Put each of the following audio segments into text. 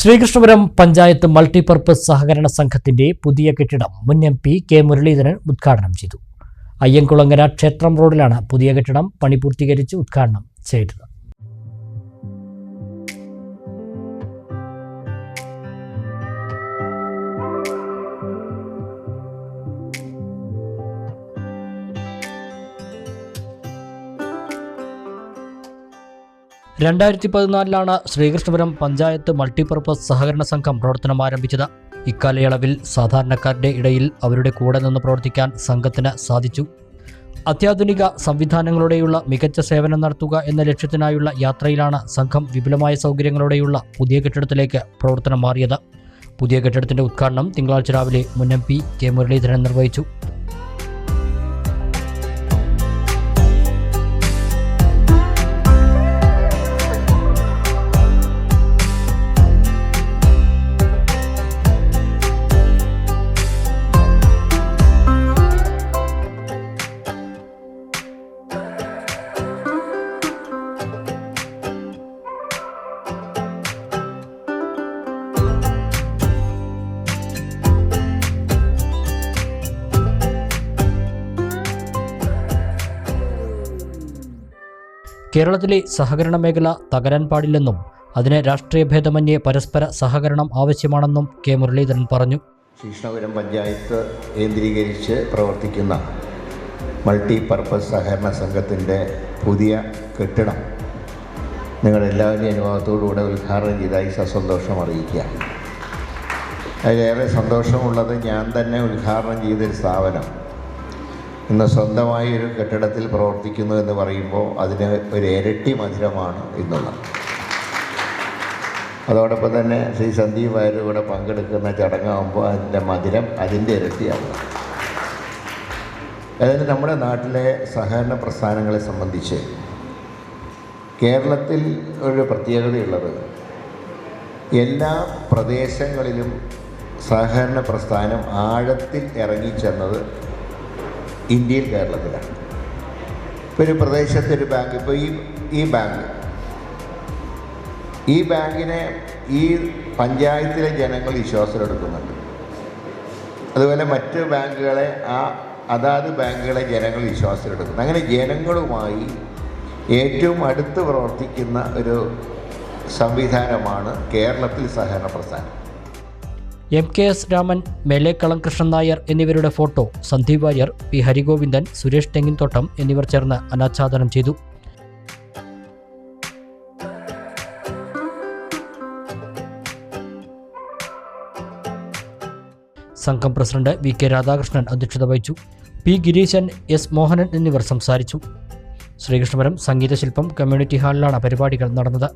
Sreekrishnapuram panchayat multipurpose സഹകരണ സംഘത്തിന്റെ പുതിയ കെട്ടിടം മുൻ എം പി കെ മുരളീധരൻ ഉദ്ഘാടനം ചെയ്തു. അയ്യൻകുളങ്ങര ക്ഷേത്രം റോഡിലാണ് പുതിയ കെട്ടിടം പണി പൂർത്തീകരിച്ച് ഉദ്ഘാടനം ചെയ്തത്. രണ്ടായിരത്തി പതിനാലിലാണ് ശ്രീകൃഷ്ണപുരം പഞ്ചായത്ത് മൾട്ടിപർപ്പസ് സഹകരണ സംഘം പ്രവർത്തനം ആരംഭിച്ചത്. ഇക്കാലയളവിൽ സാധാരണക്കാരുടെ ഇടയിൽ അവരുടെ കൂടെ നിന്ന് പ്രവർത്തിക്കാൻ സംഘത്തിന് സാധിച്ചു. അത്യാധുനിക സംവിധാനങ്ങളോടെയുള്ള മികച്ച സേവനം നടത്തുക എന്ന ലക്ഷ്യത്തിനായുള്ള യാത്രയിലാണ് സംഘം വിപുലമായ സൗകര്യങ്ങളോടെയുള്ള പുതിയ കെട്ടിടത്തിലേക്ക് പ്രവർത്തനം മാറിയത്. പുതിയ കെട്ടിടത്തിന്റെ ഉദ്ഘാടനം തിങ്കളാഴ്ച രാവിലെ മുൻ എം പി കെ മുരളീധരൻ നിർവഹിച്ചു. കേരളത്തിലെ സഹകരണ മേഖല തകരാൻ പാടില്ലെന്നും അതിന് രാഷ്ട്രീയ ഭേദമന്യേ പരസ്പര സഹകരണം ആവശ്യമാണെന്നും കെ മുരളീധരൻ പറഞ്ഞു. കൃഷ്ണപുരം പഞ്ചായത്ത് കേന്ദ്രീകരിച്ച് പ്രവർത്തിക്കുന്ന മൾട്ടി പർപ്പസ് സഹകരണ സംഘത്തിന്റെ പുതിയ കെട്ടിടം നിങ്ങളെല്ലാവരുടെയും അനുഭവത്തോടുകൂടെ ഉദ്ഘാടനം ചെയ്തായി സസന്തോഷം അറിയിക്കുക അതിലേറെ സന്തോഷമുള്ളത് ഞാൻ തന്നെ ഉദ്ഘാടനം ചെയ്തൊരു സ്ഥാപനം. ഇന്ന് സ്വന്തമായി ഒരു കെട്ടിടത്തിൽ പ്രവർത്തിക്കുന്നു എന്ന് പറയുമ്പോൾ അതിന് ഒരു ഇരട്ടി മധുരമാണ് ഇന്നുള്ളത് അതോടൊപ്പം തന്നെ ശ്രീ സന്ദീപ് വാര്യർ ഇവിടെ പങ്കെടുക്കുന്ന ചടങ്ങാകുമ്പോൾ അതിന്റെ മധുരം അതിന്റെ ഇരട്ടിയാണ്. അതായത് നമ്മുടെ നാട്ടിലെ സഹകരണ പ്രസ്ഥാനങ്ങളെ സംബന്ധിച്ച് കേരളത്തിൽ ഒരു പ്രത്യേകതയുള്ളത് എല്ലാ പ്രദേശങ്ങളിലും സഹകരണ പ്രസ്ഥാനം ആഴത്തിൽ ഇറങ്ങിച്ചെന്നത് ഇന്ത്യയിൽ കേരളത്തിലാണ്. ഒരു പ്രദേശത്തെ ഒരു ബാങ്ക് ഇപ്പോൾ ഈ ഈ ബാങ്ക് ഈ ബാങ്കിനെ ഈ പഞ്ചായത്തിലെ ജനങ്ങൾ വിശ്വാസത്തിലെടുക്കുന്നുണ്ട്. അതുപോലെ മറ്റ് ബാങ്കുകളെ ആ അതാത് ബാങ്കുകളെ ജനങ്ങൾ വിശ്വാസത്തിലെടുക്കുന്നു അങ്ങനെ ജനങ്ങളുമായി ഏറ്റവും അടുത്ത് പ്രവർത്തിക്കുന്ന ഒരു സംവിധാനമാണ് കേരളത്തിൽ സഹകരണ പ്രസ്ഥാനം. M K S Raman Melekkalam Krishnan Nair എന്നിവരുടെ ഫോട്ടോ സന്ദീപ് വാര്യർ പി ഹരിഗോവിന്ദൻ സുരേഷ് തെങ്ങിൻതോട്ടം എന്നിവർ ചേർന്ന് അനാച്ഛാദനം ചെയ്തു. സംഘം പ്രസിഡന്റ് വി കെ രാധാകൃഷ്ണൻ അധ്യക്ഷത വഹിച്ചു. പി ഗിരീശൻ എസ് മോഹനൻ എന്നിവർ സംസാരിച്ചു. ശ്രീകൃഷ്ണപുരം സംഗീതശില്പം കമ്മ്യൂണിറ്റി ഹാളിലാണ് പരിപാടികൾ നടന്നത്.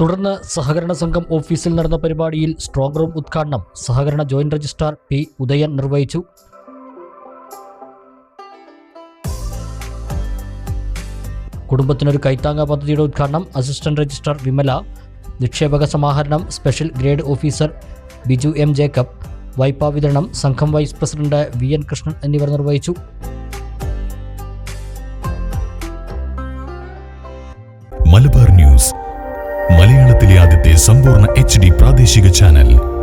തുടർന്ന് സഹകരണ സംഘം ഓഫീസിൽ നടന്ന പരിപാടിയിൽ സ്ട്രോങ് റൂം ഉദ്ഘാടനം സഹകരണ ജോയിന്റ് രജിസ്ട്രാർ പി ഉദയൻ നിർവഹിച്ചു. കുടുംബത്തിനൊരു കൈത്താങ്ങ പദ്ധതിയുടെ ഉദ്ഘാടനം അസിസ്റ്റന്റ് രജിസ്ട്രാർ വിമല നിക്ഷേപക സമാഹരണം special grade officer Biju M Jacob വായ്പാ വിതരണം സംഘം vice president V N Krishnan എന്നിവർ നിർവഹിച്ചു. മലയാളത്തിലെ ആദ്യത്തെ സമ്പൂർണ എച്ച് പ്രാദേശിക ചാനൽ.